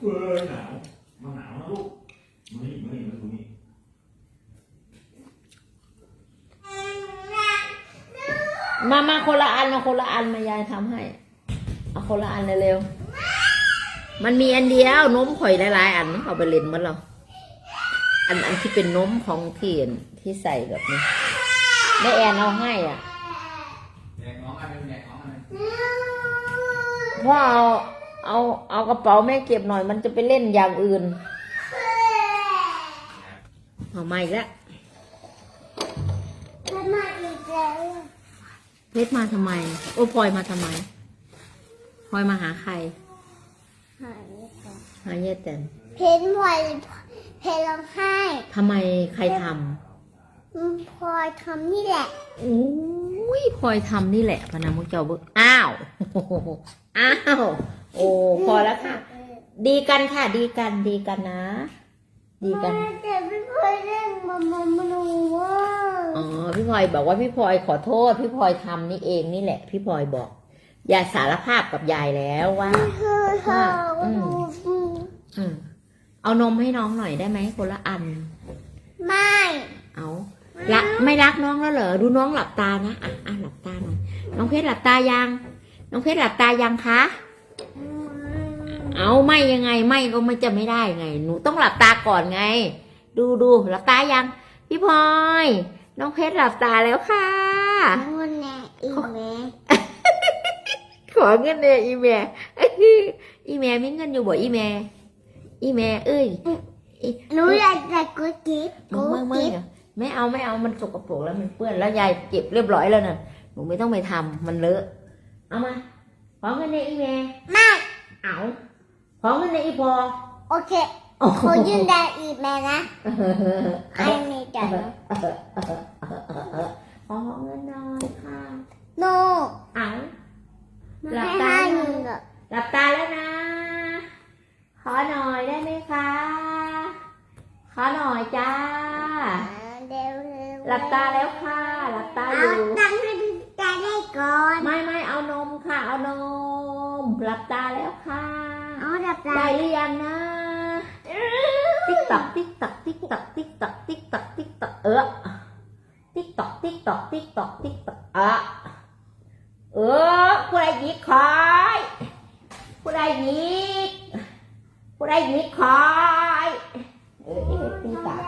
เอ้ยหนาวมันหนาวนะลูกมานี่มานี่มาตรงนี้มามาคนละอันมาคนละอันมายายทำให้ เอาคนละอันเร็วๆมันมีอันเดียวนมข่อยหลายๆอันเอาไปเล่นมันเราอันอันที่เป็นนมของที่ที่ใส่แบบนี้ได้แอนเอาให้อะแดกน้องอันหนึงแดกน้องอันหนึงพ่อเอา เอาเอากระเป๋าแม่เก็บหน่อย มันจะไปเล่นอย่างอื่นเอามาอีกแล้วแล้วมาอีกแล้วเพชรมาทำไม โอ้พลอยมาทำไมพลอยมาหาใคร หายค่ะหาเย่แตนเพนพลอยเพนร้องไห้ทำไมใครทอืมพลอยทำนี่แหละำอุ้ยพลอยทำนี่แหละพะนามุกเจ้าเบิกอ้าว อ้าว โอ้พอแล้วค่ะ ดีกันค่ะ ดีกันดีกันนะ ดีกัน แต่พี่พลอยเล่นมามามาหนูว่าอ๋อพี่พลอยบอกว่าพี่พลอยขอโทษ พี่พลอยทำนี่เองนี่แหละ พี่พลอยบอกอย่าสารภาพกับยายแล้วว่าคือเธออืมอืมเอานมให้น้องหน่อยได้ไหมคนละอัน ไม่ เอาละไม่รักน้องแล้วเหรอดูน้องหลับตานะอะอะหลับตาหน่อยน้องเพชรหลับตายัง น้องเพชรหลับตายังคะ เอาไม่ยังไงไม่ก็ไม่จะไม่ได้ไง หนูต้องหลับตาก่อนไง ดูดูหลับตายัง พี่พลอย น้องเพชรหลับตาแล้วค่ะนู่นแน่อีกไหมขอเงินเนี่ยอีเมอีเมมีเงินอยู่บ่อีเมอีเมเอ้ยหนูอยากจะกุ๊กกิ๊บมึงกุ๊มึกงมึงกิ๊บอะไม่เอาไม่เอามันสกปรกแล้วมันเปื้อนแล้วยายเก็บเรียบร้อยแล้วน่ะหนูไม่ต้องไปทำมันเลอะ เอามา ขอเงินในอีเมไม่เอาขอเงินในอีพอโอเคโอ้โหขอยืนได้อีกไหมนะไอ้ไม่ได้ขอเงินหน่อยค่ะโนเอาไม่ให้เงินหรอกหลับตาแล้วนะ ขอหน่อยได้ไหมคะ ขอหน่อยจ้าเร็วเร็วหลับตาแล้วค่ะ หลับตาอเอายู่ตังค์ให้พี่ตาได้ก่อน ไม่ไม่ เอานมค่ะ เอานม หลับตาแล้วค่ะเอาดับตาได้หรือยังนะ ติ๊กตักติ๊กตักติ๊กตักติ๊กตักติ๊กตักติ๊กตักเออติ๊กตักติ๊กตักติ๊กตักติ๊กตักอะเออผู้ใดหยิกคอยผู้ใดหยิกผู้ใดหยิกคอยเออเออติ๊กตัก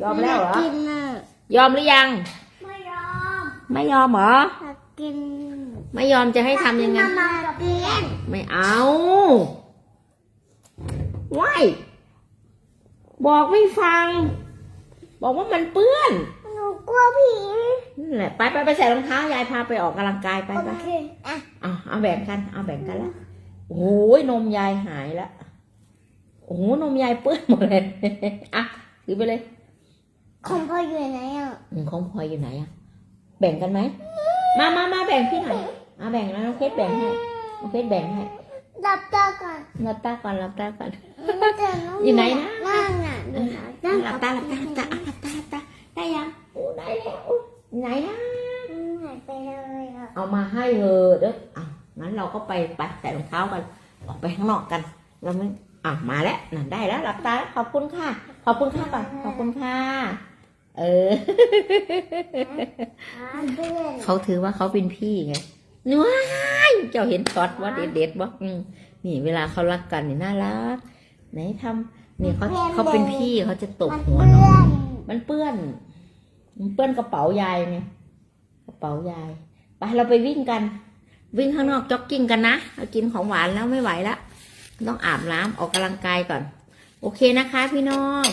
ยอมแล้วเหรอ กินน่ะยอมหรือยัง ไม่ยอม ไม่ยอมเหรออยา กกินไม่ยอมจะให้ทำยังไง มามากับเพียนไม่เอาว้ายบอกไม่ฟัง บอกว่ามันเปื้อน หนูกลัวผีนั่นแหละไปไปไปใส่รองเท้ายายพาไปออกกำลังกายไปโอไปเคอะเอาเอาแบ่งกัน เอาแบ่งกันแล้วโอ้ยนมยายหายแล้วโอ้โหนมยายเปื้อนหมดเลยอะถือไปเลยของพ่ออยู่ไหนอะอืมของพลอยอยู่ไหนอะแบ่งกันไหม มามามาแบ่งพี่หน่อยเอาแบ่งแล้วน้องเพชรแบ่งให้น้องเพชรแบ่งให้ดับตาก่อนหลับตาก่อนหลับตาก่อนแต่น้งอยู่ไหนนะนั่งอะดูนะนั่งหลับตาหลับตาหลับตาอะหลับตาหลับตาได้ยังโอ้ได้แล้วอุ๊ยไหนนะหายไปเลยอะเอามาให้เธอเด้ออะงั้นเราก็ไปไปใส่รองเท้ากันออกไปข้างนอกกันเราไม่อะมาแล้วนั่นได้แล้วหลับตาแล้วขอบคุณค่ะ ขอบคุณค่ะก่อนขอบคุณค่ะ เอออ่าเพื่อนเขาถือว่าเขาเป็นพี่ไงว้ายเจ้าเห็นช็อตว่าเด็ดเด็ดๆบ่อืมนี่เวลาเขารักกันนี่น่ารัก ไหนทำนี่เขาเขาเป็นพี่เขาจะตบมันหัวเพื่น้องอนมันเปื้อน มันเปื้อนกระเป๋ายายไงกระเป๋ายายไปเราไปวิ่งกัน วิ่งข้างนอกจ็อกกิ้งกันนะเรากินของหวานแล้วไม่ไหวแล้วต้องอาบน้ำออกกำลังกายก่อน โอเคนะคะพี่น้อง